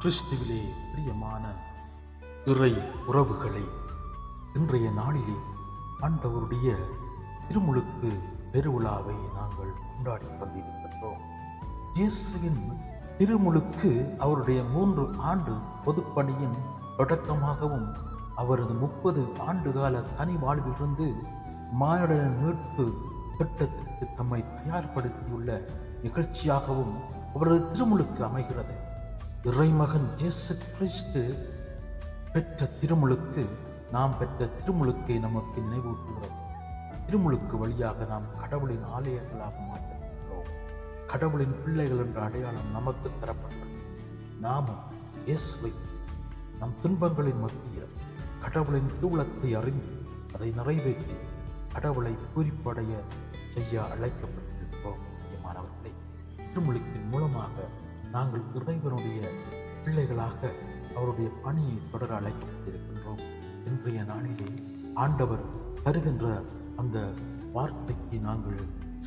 கிறிஸ்துவிலே பிரியமான இறை உறவுகளை இன்றைய நாளிலே ஆண்டவருடைய திருமுழுக்கு பெருவிழாவை நாங்கள் கொண்டாடி வந்திருக்கின்றோம். இயேசுவின் திருமுழுக்கு அவருடைய மூன்று ஆண்டு பொதுப்பணியின் தொடக்கமாகவும் அவரது முப்பது ஆண்டுகால தனி வாழ்விலிருந்து மானிட மீட்பு திட்டத்திற்கு தம்மை தயார்படுத்தியுள்ள நிகழ்ச்சியாகவும் அவரது திருமுழுக்கு அமைகிறது. இறைமகன் இயேசு கிறிஸ்து பெற்ற திருமுழுக்கு நாம் பெற்ற திருமுழுக்கை நமக்கு நினைவூட்டுகிறது திருமுழுக்கு வழியாக நாம் கடவுளின் ஆலயங்களாக மாற்றப்பட்டோம் கடவுளின் பிள்ளைகள் என்ற அடையாளம் நமக்கு தரப்பட்டது. நாமும் இயேசுவை நம் துன்பங்களின் மத்தியில் கடவுளின் திருவுளத்தை அறிந்து அதை நிறைவேற்றி கடவுளை பூரிப்படைய செய்ய அழைக்கப்பட்டிருக்கிறோம். முக்கியமானவர்களை திருமுழுக்கின் மூலமாக நாங்கள் இறைவனுடைய பிள்ளைகளாக அவருடைய பணியை தொடர அழைக்கப்பட்டிருக்கின்றோம். இன்றைய நாளிலே ஆண்டவர் தருகின்ற அந்த வார்த்தைக்கு நாங்கள்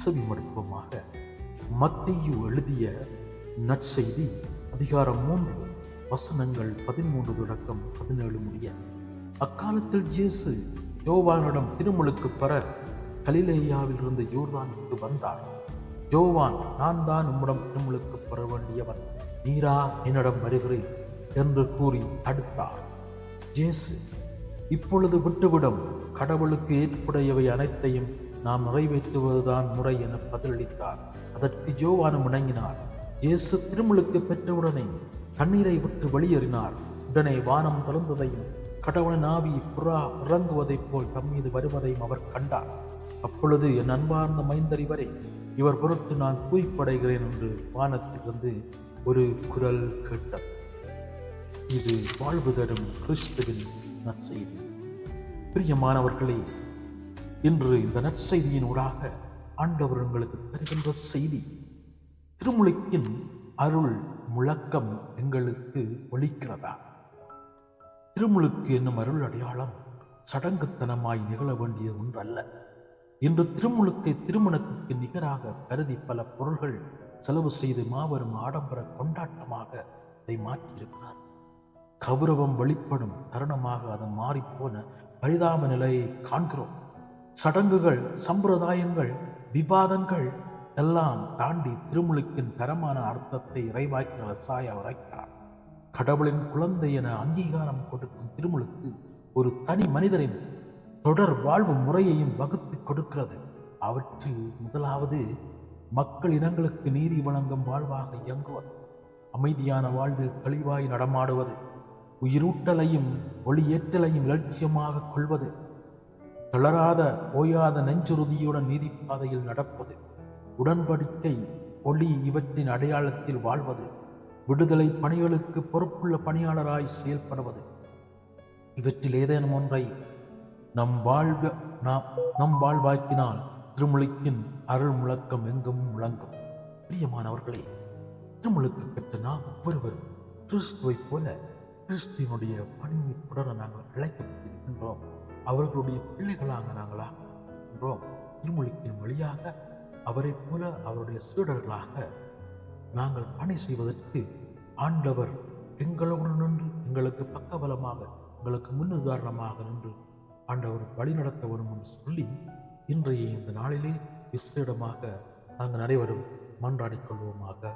செவிமடுப்போமாக. மத்தியு எழுதிய நற்செய்தி அதிகாரம் மூன்று வசனங்கள் பதிமூன்று தொடக்கம் பதினேழு முடிய. அக்காலத்தில் ஜேசு யோவானிடம் திருமுழுக்கு பெற கலிலேயாவில் இருந்து யோர்தானுக்கு வந்தார். ஜோவான் நான் தான் உம்மிடம் திருமுழுக்கு பெற வேண்டியவன். நீரா என்னிடம் வருகிறேன் என்று கூறி தடுத்தார். ஜேசு இப்பொழுது விட்டுவிடும். கடவுளுக்கு ஏற்புடையவை அனைத்தையும் நாம் நிறைவேற்றுவதுதான் முறை என பதிலளித்தார். அதற்கு ஜோவானும் இணங்கினார். ஜேசு திருமுழுக்கு பெற்றவுடனே கண்ணீரை விட்டு வெளியேறினார். உடனே வானம் திறந்ததையும் கடவுளின் ஆவி புறா இறங்குவதைப் போல் தம் மீது வருவதையும் அவர் கண்டார். அப்பொழுது என் அன்பார்ந்த மைந்தறிவரை இவர் பொறுத்து நான் கூய்ப்படைகிறேன் என்று வானத்திலிருந்து ஒரு குரல் கேட்டது இது வாழ்வு தரும் கிறிஸ்துவின் நற்செய்தி. பிரியமானவர்களே இன்று இந்த நற்செய்தியின் ஊடாக ஆண்டவர் உங்களுக்கு தருகின்ற செய்தி திருமுழுக்கின் அருள் முழக்கம் எங்களுக்கு ஒழிக்கிறதா திருமுழுக்கு என்னும் அருள் அடையாளம் சடங்குத்தனமாய் நிகழ வேண்டிய ஒன்றல்ல. இன்று திருமுழுக்கை திருமணத்திற்கு நிகராக கருதி பல பொருள்கள் செலவு செய்து மாபெரும் ஆடம்பர கொண்டாட்டமாக அதை மாற்றியிருக்கிறார். கௌரவம் வெளிப்படும் தருணமாக அது மாறிப்போன பரிதாப நிலையை காண்கிறோம். சடங்குகள் சம்பிரதாயங்கள் விவாதங்கள் எல்லாம் தாண்டி திருமுழுக்கின் தரமான அர்த்தத்தை இறைவாக்கின சாய உரைக்கிறார் கடவுளின் குழந்தை என அங்கீகாரம் கொடுக்கும் திருமுழுக்கு ஒரு தனி மனிதரின் தொடர் வாழ்வு முறையையும் வகுத்து கொடுக்கிறது. அவற்றில் முதலாவது மக்கள் இனங்களுக்கு நீதி வழங்கும் வாழ்வாக இயங்குவது. அமைதியான வாழ்வில் தெளிவாய் நடமாடுவது. உயிரூட்டலையும் ஒளியேற்றலையும் இலட்சியமாக கொள்வது. தளராத ஓயாத நெஞ்சுறுதியுடன் நீதிப்பாதையில் நடப்பது. உடன்படிக்கை ஒளி இவற்றின் அடையாளத்தில் வாழ்வது. விடுதலை பணிகளுக்கு பொறுப்புள்ள பணியாளராய் செயல்படுவது. இவற்றில் ஏதேனும் ஒன்றை நம் வாழ்க நாம் நம் வாழ்வாக்கினால் திருமுழுக்கின் அருள் முழக்கம் எங்கும் முழங்கும் பிரியமானவர்களே திருமுழுக்கு பெற்ற நாம் ஒவ்வொருவரும் கிறிஸ்துவைப் போல கிறிஸ்துவனுடைய பணியை தொடர நாங்கள் அழைக்கப்பட்டிருக்கின்றோம். அவர்களுடைய பிள்ளைகளாக நாங்களாக இருக்கின்றோம் திருமொழிக்கின் வழியாக அவரைப் போல அவருடைய சீடர்களாக நாங்கள் பணி செய்வதற்கு ஆண்டவர் எங்களுடன் நின்று எங்களுக்கு பக்கபலமாக எங்களுக்கு முன்னுதாரணமாக நின்று ஆண்டவர் வழிநடத்த வரும் சொல்லி இன்றைய இந்த நாளிலே விசேடமாக நாங்கள் அனைவரும் மன்றாடிக் கொள்வோமாக.